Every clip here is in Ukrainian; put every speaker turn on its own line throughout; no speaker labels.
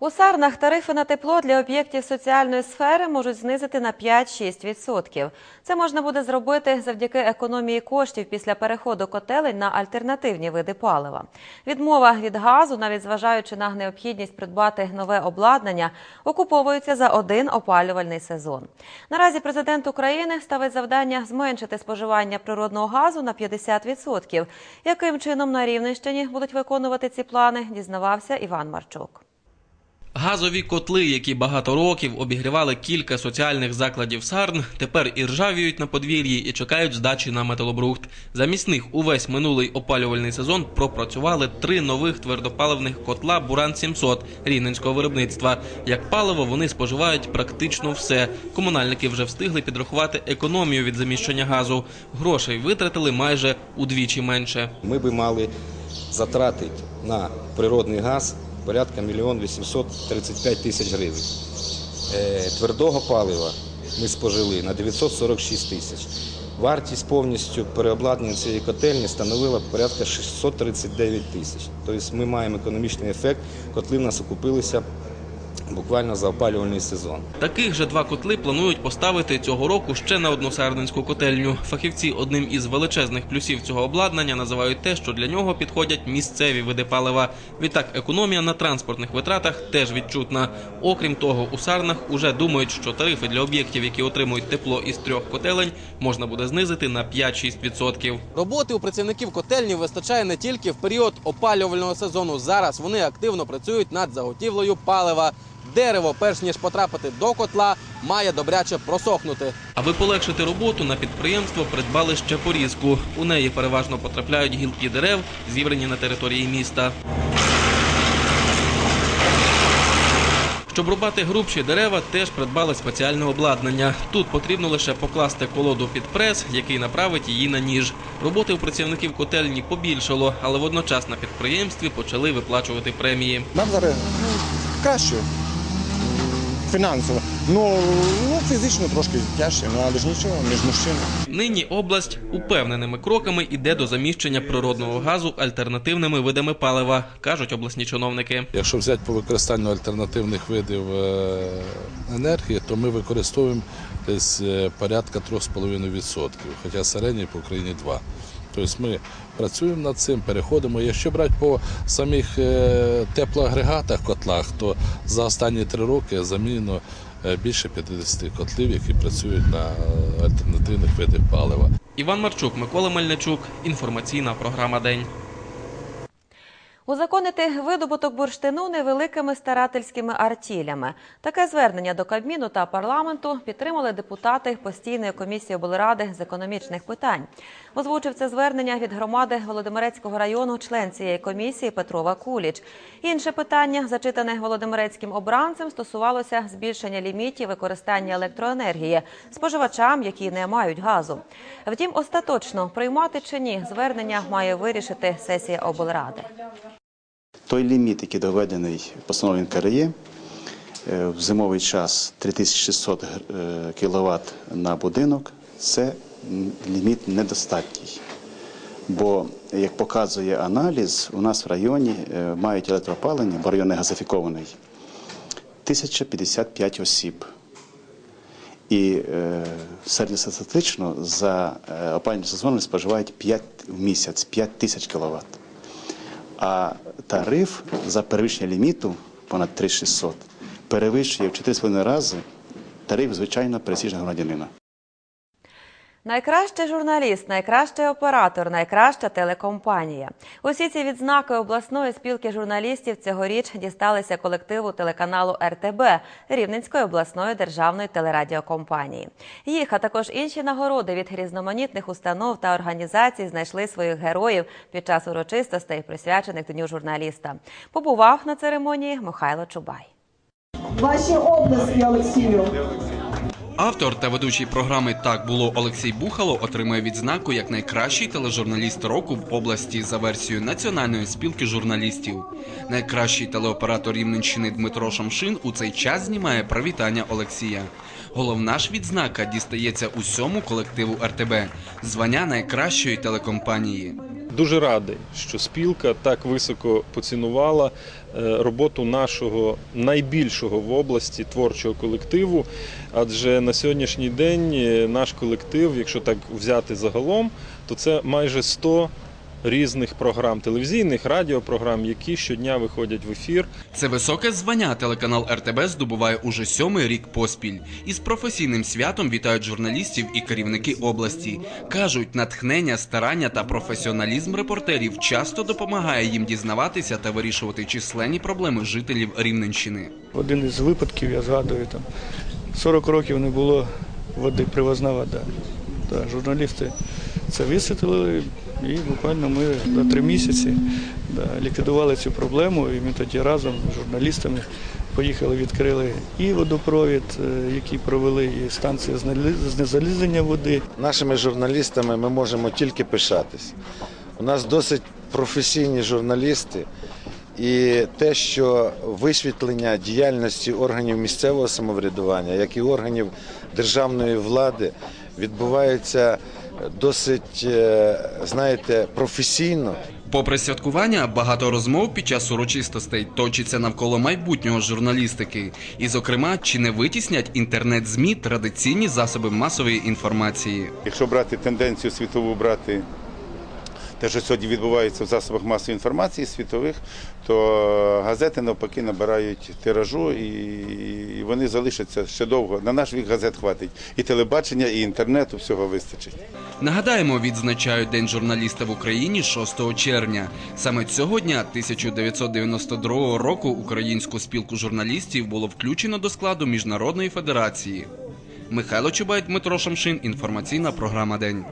У Сарнах тарифи на тепло для об'єктів соціальної сфери можуть знизити на 5-6%. Це можна буде зробити завдяки економії коштів після переходу котелень на альтернативні види палива. Відмова від газу, навіть зважаючи на необхідність придбати нове обладнання, окуповується за один опалювальний сезон. Наразі президент України ставить завдання зменшити споживання природного газу на 50%. Яким чином на Рівненщині будуть виконувати ці плани, дізнавався Іван Марчук.
Газові котли, які багато років обігрівали кілька соціальних закладів Сарн, тепер і ржавіють на подвір'ї і чекають здачі на металобрухт. Замість них увесь минулий опалювальний сезон пропрацювали три нових твердопаливних котла Буран 700 рівненського виробництва. Як паливо вони споживають практично все. Комунальники вже встигли підрахувати економію від заміщення газу. Грошей витратили майже удвічі менше.
Ми би мали затратити на природний газ порядка 1 835 тисяч гривень. Е, Твердого палива ми спожили на 946 тисяч. Вартість повністю переобладнання цієї котельні становила порядка 639 тисяч. Тобто ми маємо економічний ефект, котли в нас окупилися буквально за опалювальний сезон.
Таких же два котли планують поставити цього року ще на одну сарненську котельню. Фахівці одним із величезних плюсів цього обладнання називають те, що для нього підходять місцеві види палива. Відтак, економія на транспортних витратах теж відчутна. Окрім того, у сарнах уже думають, що тарифи для об'єктів, які отримують тепло із трьох котелень, можна буде знизити на 5-6%.
Роботи у працівників котельні вистачає не тільки в період опалювального сезону. Зараз вони активно працюють над заготівлею палива. Дерево, перш ніж потрапити до котла, має добряче просохнути.
Аби полегшити роботу, на підприємство придбали ще порізку. У неї переважно потрапляють гілки дерев, зібрані на території міста. Щоб рубати грубші дерева, теж придбали спеціальне обладнання. Тут потрібно лише покласти колоду під прес, який направить її на ніж. Роботи у працівників котельні побільшало, але водночас на підприємстві почали виплачувати премії.
Нам зараз ну, краще фінансово. Ну, ну фізично трошки тяжче, ну але ж нічого, між мужчинами.
Нині область упевненими кроками іде до заміщення природного газу альтернативними видами палива, кажуть обласні чиновники.
Якщо взяти по використанню альтернативних видів е, енергії, то ми використовуємо десь е, порядка 3,5%, хоча середній по Україні 2%. Тобто ми працюємо над цим, переходимо. Якщо брати по самих е, теплоагрегатах, котлах, то за останні три роки замінено е, більше 50 котлів, які працюють на альтернативних видах палива.
Іван Марчук, Микола Мельничук. Інформаційна програма День.
Узаконити видобуток бурштину невеликими старательськими артілями. Таке звернення до Кабміну та парламенту підтримали депутати постійної комісії облради з економічних питань. Озвучив це звернення від громади Володимирецького району член цієї комісії Петрова Куліч. Інше питання, зачитане Володимирецьким обранцем, стосувалося збільшення лімітів використання електроенергії споживачам, які не мають газу. Втім, остаточно приймати чи ні звернення має вирішити сесія облради.
Той ліміт, який доведений постановою НКРЄ, е, в зимовий час 3600 кВт на будинок, це ліміт недостатній. Бо, як показує аналіз, у нас в районі е, мають електроопалення, бо район не газифікований, 1055 осіб. І е, середньостатистично за е, опалювальний сезон споживають 5 в місяць, 5 тисяч кВт. А тариф за перевищення ліміту понад 3600 перевищує в 4,5 рази тариф звичайно пересічного громадянина.
Найкращий журналіст, найкращий оператор, найкраща телекомпанія. Усі ці відзнаки обласної спілки журналістів цьогоріч дісталися колективу телеканалу РТБ Рівненської обласної державної телерадіокомпанії. Їх, а також інші нагороди від різноманітних установ та організацій знайшли своїх героїв під час урочистостей, присвячених Дню журналіста. Побував на церемонії Михайло Чубай.
Ваші обласки, Олексію.
Автор та ведучий програми Так було Олексій Бухало отримує відзнаку як найкращий тележурналіст року в області за версією Національної спілки журналістів. Найкращий телеоператор Рівненщини Дмитро Шамшин у цей час знімає привітання Олексія. Головна ж відзнака дістається усьому колективу РТБ звання найкращої телекомпанії.
Дуже радий, що спілка так високо поцінувала е, роботу нашого найбільшого в області творчого колективу. Адже на сьогоднішній день е, наш колектив, якщо так взяти загалом, то це майже 100 різних програм, телевізійних, радіопрограм, які щодня виходять в ефір.
Це високе звання телеканал РТБ здобуває уже сьомий рік поспіль. Із професійним святом вітають журналістів і керівники області. Кажуть, натхнення, старання та професіоналізм репортерів часто допомагає їм дізнаватися та вирішувати численні проблеми жителів Рівненщини.
Один із випадків, я згадую, там 40 років не було води, привозна вода. Да, журналісти це висвітлили, і буквально ми за три місяці ліквідували цю проблему. І ми тоді разом з журналістами поїхали, відкрили і водопровід, е, який провели, і станцію знали- знезалізання води.
Нашими журналістами ми можемо тільки пишатись. У нас досить професійні журналісти, і те, що висвітлення діяльності органів місцевого самоврядування, як і органів державної влади, відбувається досить, е, знаєте, професійно.
Попри святкування, багато розмов під час урочистостей точиться навколо майбутнього журналістики. І, зокрема, чи не витіснять інтернет-змі традиційні засоби масової інформації.
Якщо брати тенденцію світову, брати те, що сьогодні відбувається в засобах масової інформації світових, то газети навпаки набирають тиражу і і вони залишаться ще довго. На наш вік газет хватить. І телебачення, і інтернету всього вистачить.
Нагадаємо, відзначають День журналіста в Україні 6 червня. Саме цього дня 1992 року Українську спілку журналістів було включено до складу Міжнародної федерації. Михайло Чубай, Дмитро Шамшин. Інформаційна програма День.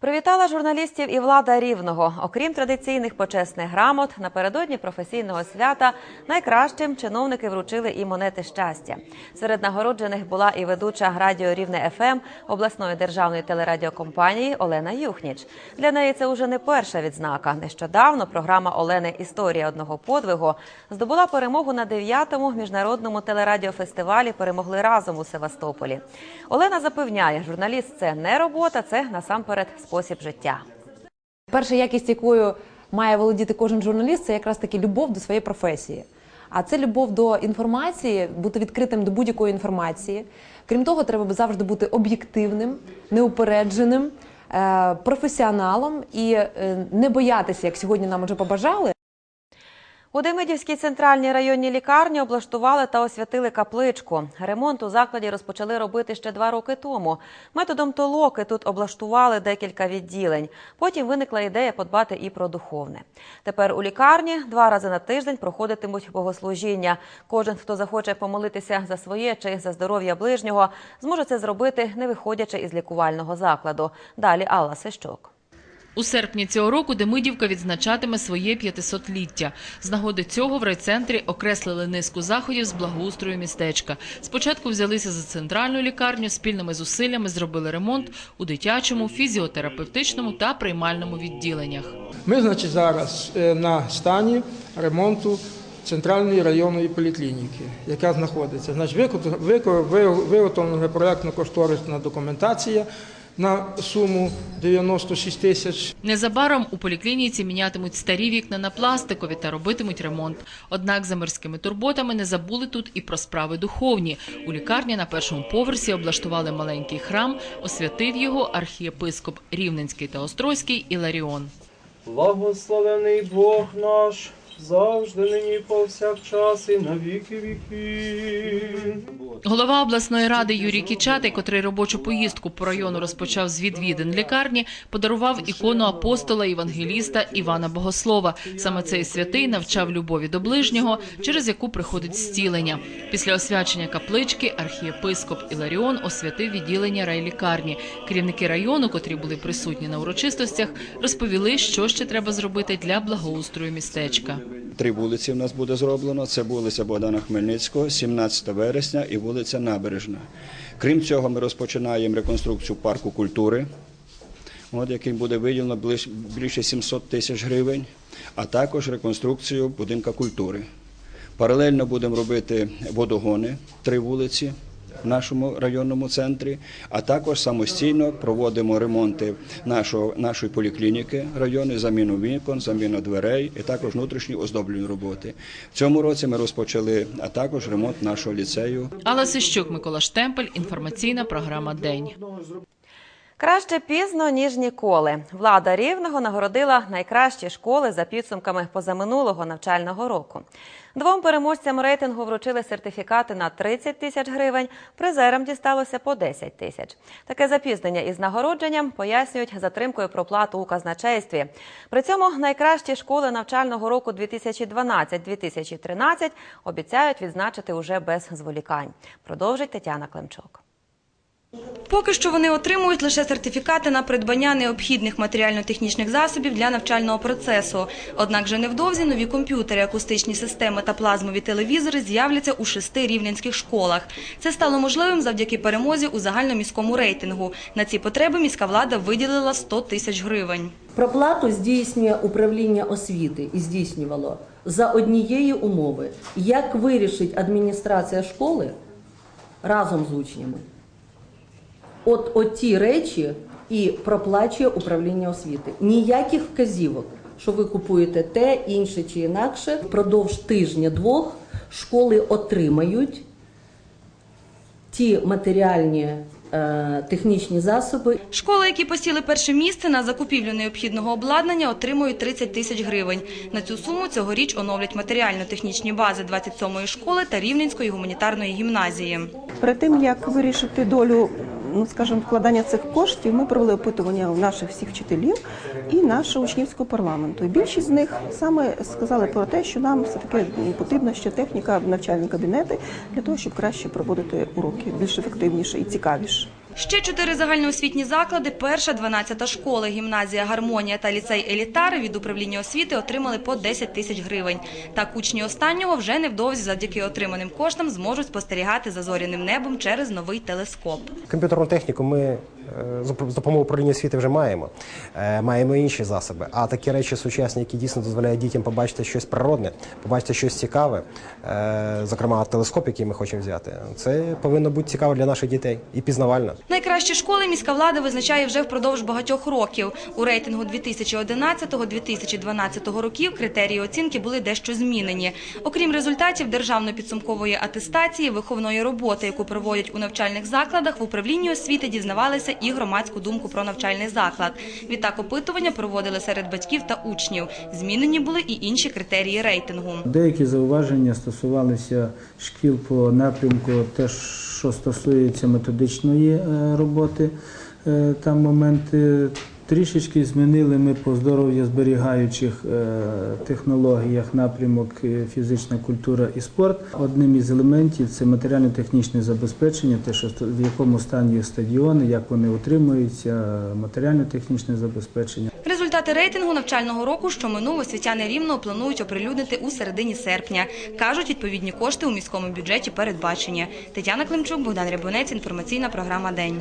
Привітала журналістів і влада рівного. Окрім традиційних почесних грамот, напередодні професійного свята найкращим чиновники вручили і монети щастя. Серед нагороджених була і ведуча радіо Рівне ФМ обласної державної телерадіокомпанії Олена Юхніч. Для неї це уже не перша відзнака. Нещодавно програма Олени Історія одного подвигу здобула перемогу на 9-му міжнародному телерадіофестивалі. Перемогли разом у Севастополі. Олена запевняє, журналіст це не робота, це насамперед спосіб життя.
Перша якість, якою має володіти кожен журналіст, це якраз таки любов до своєї професії. А це любов до інформації, бути відкритим до будь-якої інформації. Крім того, треба завжди бути об'єктивним, неупередженим, е, професіоналом і е, не боятися, як сьогодні нам уже побажали.
У Демидівській центральній районній лікарні облаштували та освятили капличку. Ремонт у закладі розпочали робити ще два роки тому. Методом толоки тут облаштували декілька відділень. Потім виникла ідея подбати і про духовне. Тепер у лікарні два рази на тиждень проходитимуть богослужіння. Кожен, хто захоче помолитися за своє чи за здоров'я ближнього, зможе це зробити, не виходячи із лікувального закладу. Далі Алла Сищук.
У серпні цього року Демидівка відзначатиме своє 500-ліття. З нагоди цього в райцентрі окреслили низку заходів з благоустрою містечка. Спочатку взялися за центральну лікарню, спільними зусиллями зробили ремонт у дитячому, фізіотерапевтичному та приймальному відділеннях.
Ми, значить, зараз е, на стані ремонту центральної районної поліклініки, яка знаходиться. Значить, виготовлена проєктно-кошторисна документація на суму 96 тисяч.
Незабаром у поліклініці мінятимуть старі вікна на пластикові та робитимуть ремонт. Однак за мирськими турботами не забули тут і про справи духовні. У лікарні на першому поверсі облаштували маленький храм, освятив його архієпископ Рівненський та Острозький Іларіон.
Благословений Бог наш, завжди нині повсякчас і на віки віки.
Голова обласної ради Юрій Кічатий, котрий робочу поїздку по району розпочав з відвідин лікарні, подарував ікону апостола євангеліста Івана Богослова. Саме цей святий навчав любові до ближнього, через яку приходить зцілення. Після освячення каплички архієпископ Іларіон освятив відділення райлікарні. Керівники району, котрі були присутні на урочистостях, розповіли, що ще треба зробити для благоустрою містечка.
Три вулиці в нас буде зроблено. Це вулиця Богдана Хмельницького, 17 вересня і вулиця Набережна. Крім цього, ми розпочинаємо реконструкцію парку культури, от, яким буде виділено більше 700 тисяч гривень, а також реконструкцію будинка культури. Паралельно будемо робити водогони, три вулиці в нашому районному центрі, а також самостійно проводимо ремонти нашого, нашої поліклініки району, заміну вікон, заміну дверей і також внутрішні оздоблені роботи. В цьому році ми розпочали а також ремонт нашого ліцею
Алла Сищук, Микола Штемпель, інформаційна програма День.
Краще пізно, ніж ніколи. Влада Рівного нагородила найкращі школи за підсумками позаминулого навчального року. Двом переможцям рейтингу вручили сертифікати на 30 тисяч гривень, призерам дісталося по 10 тисяч. Таке запізнення із нагородженням пояснюють затримкою проплату у казначействі. При цьому найкращі школи навчального року 2012-2013 обіцяють відзначити уже без зволікань. Продовжить Тетяна Климчук.
Поки що вони отримують лише сертифікати на придбання необхідних матеріально-технічних засобів для навчального процесу. Однак вже невдовзі нові комп'ютери, акустичні системи та плазмові телевізори з'являться у шести рівненських школах. Це стало можливим завдяки перемозі у загальноміському рейтингу. На ці потреби міська влада виділила 100 тисяч гривень.
Проплату здійснює управління освіти і здійснювало за однієї умови, як вирішить адміністрація школи разом з учнями. От, от ті речі і проплачує управління освіти. Ніяких вказівок, що ви купуєте те, інше чи інакше. Впродовж тижня-двох школи отримають ті матеріальні е, технічні засоби,
Школи, які посіли перше місце на закупівлю необхідного обладнання, отримують 30 тисяч гривень. На цю суму цьогоріч оновлять матеріально-технічні бази 27-ї школи та Рівненської гуманітарної гімназії.
Перед тим як вирішити долю, ну скажімо, вкладання цих коштів, ми провели опитування у наших всіх вчителів і нашого учнівського парламенту. І більшість з них саме сказали про те, що нам все таки потрібна ще техніка, навчальні кабінети для того, щоб краще проводити уроки більш ефективніше і цікавіше.
Ще чотири загальноосвітні заклади, перша, 12 школа, гімназія «Гармонія» та ліцей «Елітар» від управління освіти отримали по 10 тисяч гривень. Так учні останнього вже невдовзі завдяки отриманим коштам зможуть спостерігати за зоряним небом через новий телескоп.
Комп'ютерну техніку ми е, з допомогою управління освіти вже маємо. Е, Маємо інші засоби. А такі речі сучасні, які дійсно дозволяють дітям побачити щось природне, побачити щось цікаве, е, зокрема телескоп, який ми хочемо взяти. Це повинно бути цікаво для наших дітей і пізнавально.
Найкращі школи міська влада визначає вже впродовж багатьох років. У рейтингу 2011-2012 років критерії оцінки були дещо змінені. Окрім результатів державно-підсумкової атестації, виховної роботи, яку проводять у навчальних закладах, в управлінні освіти дізнавалися і громадську думку про навчальний заклад. Відтак опитування проводили серед батьків та учнів. Змінені були і інші критерії рейтингу.
Деякі зауваження стосувалися шкіл по напрямку, те, що стосується методичної е, роботи, е, там моменти. Трішечки змінили ми по здоров'я зберігаючих е, технологіях напрямок е, фізична культура і спорт. Одним із елементів це матеріально-технічне забезпечення, те, що в якому стані стадіони, як вони утримуються, матеріально-технічне забезпечення.
Результати рейтингу навчального року, що минув, освітяни рівно планують оприлюднити у середині серпня. Кажуть, відповідні кошти у міському бюджеті передбачені. Тетяна Климчук, Богдан Рябунець, інформаційна програма День.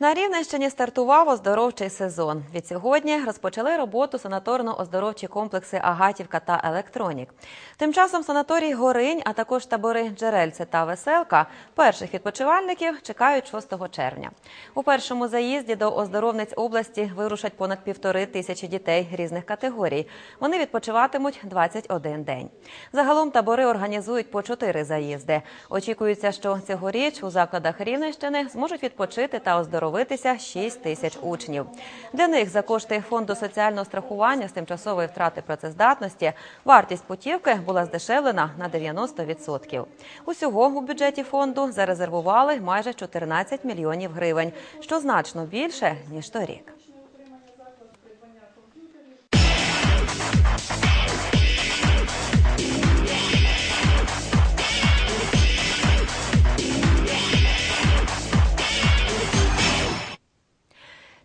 На Рівненщині стартував оздоровчий сезон. Від сьогодні розпочали роботу санаторно-оздоровчі комплекси Агатівка та Електронік. Тим часом санаторій Горинь, а також табори Джерельце та Веселка перших відпочивальників чекають 6 червня. У першому заїзді до оздоровниць області вирушать понад півтори тисячі дітей різних категорій. Вони відпочиватимуть 21 день. Загалом табори організують по чотири заїзди. Очікується, що цьогоріч у закладах Рівненщини зможуть відпочити та оздоровитися 6 тисяч учнів. Для них за кошти фонду соціального страхування з тимчасової втрати працездатності вартість путівки була здешевлена на 90%. Усього у бюджеті фонду зарезервували майже 14 мільйонів гривень, що значно більше ніж торік.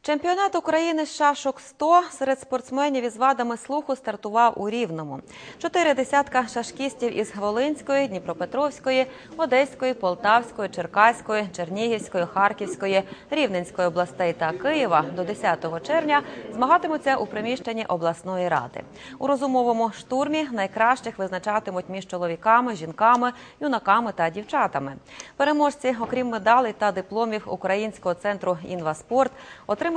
Чемпіонат України з шашок 100 серед спортсменів із вадами слуху стартував у Рівному. Чотири десятка шашкістів із Волинської, Дніпропетровської, Одеської, Полтавської, Черкаської, Чернігівської, Харківської, Рівненської областей та Києва до 10 червня змагатимуться у приміщенні обласної ради. У розумовому штурмі найкращих визначатимуть між чоловіками, жінками, юнаками та дівчатами. Переможці, окрім медалей та дипломів Українського центру інваспорт,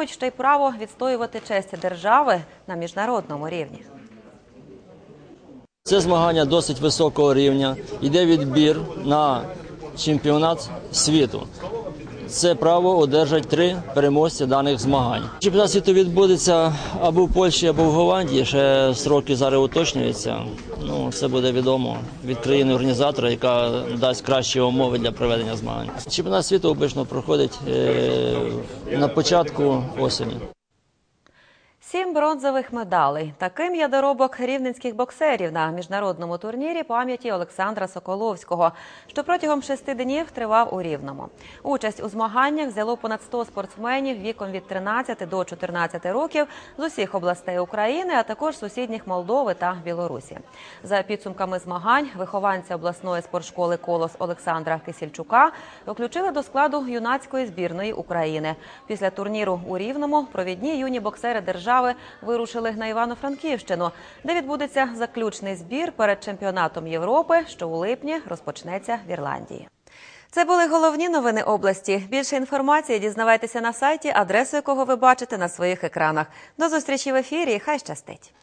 отримують ще й право відстоювати честь держави на міжнародному рівні.
Це змагання досить високого рівня. Йде відбір на чемпіонат світу. Це право одержать три переможці даних змагань. Чемпіонат світу відбудеться або в Польщі, або в Голландії. Ще сроки зараз уточнюються. Ну це буде відомо від країни організатора, яка дасть кращі умови для проведення змагань. Чемпіонат світу обично проходить е, на початку осені.
Сім бронзових медалей. Таким є доробок рівненських боксерів на міжнародному турнірі пам'яті Олександра Соколовського, що протягом шести днів тривав у Рівному. Участь у змаганнях взяло понад 100 спортсменів віком від 13 до 14 років з усіх областей України, а також сусідніх Молдови та Білорусі. За підсумками змагань вихованця обласної спортшколи Колос Олександра Кисільчука включили до складу юнацької збірної України. Після турніру у Рівному провідні юні боксери держави вирушили на Івано-Франківщину, де відбудеться заключний збір перед чемпіонатом Європи, що у липні розпочнеться в Ірландії. Це були головні новини області. Більше інформації дізнавайтеся на сайті, адресу якого ви бачите на своїх екранах. До зустрічі в ефірі. Хай щастить.